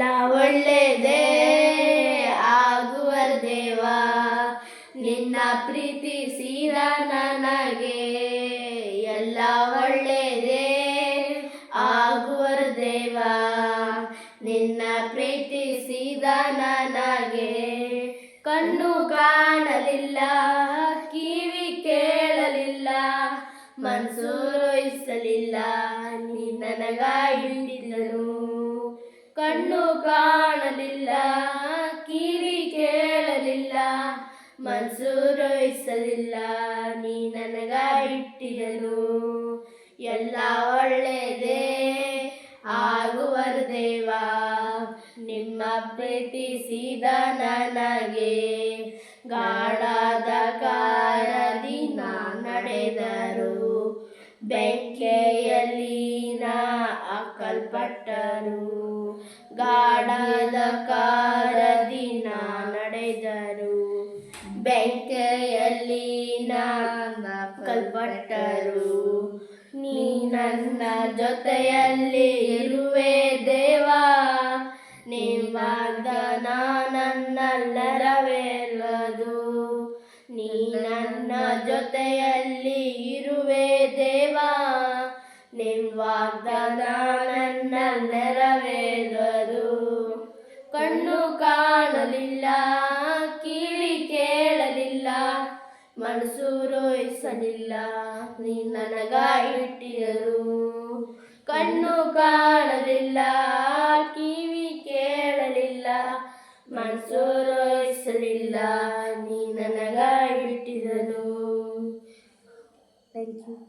ಎಲ್ಲ ಒಳ್ಳೆಯದೇ ಆಗುವ ದೇವಾ. ನಿನ್ನ ಪ್ರೀತಿಸಿದ ನನಗೆ. ಎಲ್ಲ ಒಳ್ಳೆಯದೇ ಆಗುವ ದೇವ. ನಿನ್ನ ಪ್ರೀತಿಸಿದ ನನಗೆ. ಕಣ್ಣು ಕಾಣಲಿಲ್ಲ, ಕಿವಿ ಕೇಳಲಿಲ್ಲ ಮನಸ್ಸು ರೋಯಿಸಲಿಲ್ಲ, ನೀ ನನಗ ಹಿಡಿದನು ಕಣ್ಣು ಕಾಣಲಿಲ್ಲ, ಕಿವಿ ಕೇಳಲಿಲ್ಲ ಮನಸ್ಸು ರೋಹಿಸಲಿಲ್ಲ ನೀ ನನಗ ಇಟ್ಟಿದನು. ಎಲ್ಲ ಒಳ್ಳೆಯದೇ ಆಗುವರು ದೇವ, ನಿಮ್ಮ ಪ್ರೀತಿಸಿದ ನನಗೆ. ಗಾಡಾದ ಕಾರದಿ ನಾ ನಡೆದರು, ಬೆಂಕೆಯಲ್ಲಿ ಹಾಕಲ್ಪಟ್ಟರು ಗಾಡದ ಕಾರದಿ ನಾ ನಡೆದರು. ಬೆಂಕೆಯಲ್ಲಿ ಕಲ್ಪಟ್ಟರು. ನೀ ನನ್ನ ಜೊತೆಯಲ್ಲಿ ಇರುವೆ ದೇವಾ. ನಿಮ್ಮ ವಾಗ್ದಾನ ನನ್ನ ನೀ ನನ್ನ ಜೊತೆಯಲ್ಲಿ ಇರುವೆ ದೇವಾ. ನಿಮ್ಮ ಕಣ್ಣು ಕಾಣಲಿಲ್ಲ, ಕಿವಿ ಕೇಳಲಿಲ್ಲ, ಮನಸ್ಸು ರೋಯಿಸಲಿಲ್ಲ ನೀ ನನಗ ಕಣ್ಣು ಕಾಣಲಿಲ್ಲ, ಕಿವಿ ಕೇಳಲಿಲ್ಲ, ಮನಸ್ಸು ರೋಯಿಸಲಿಲ್ಲ ನೀ ನನಗ ಥ್ಯಾಂಕ್ ಯು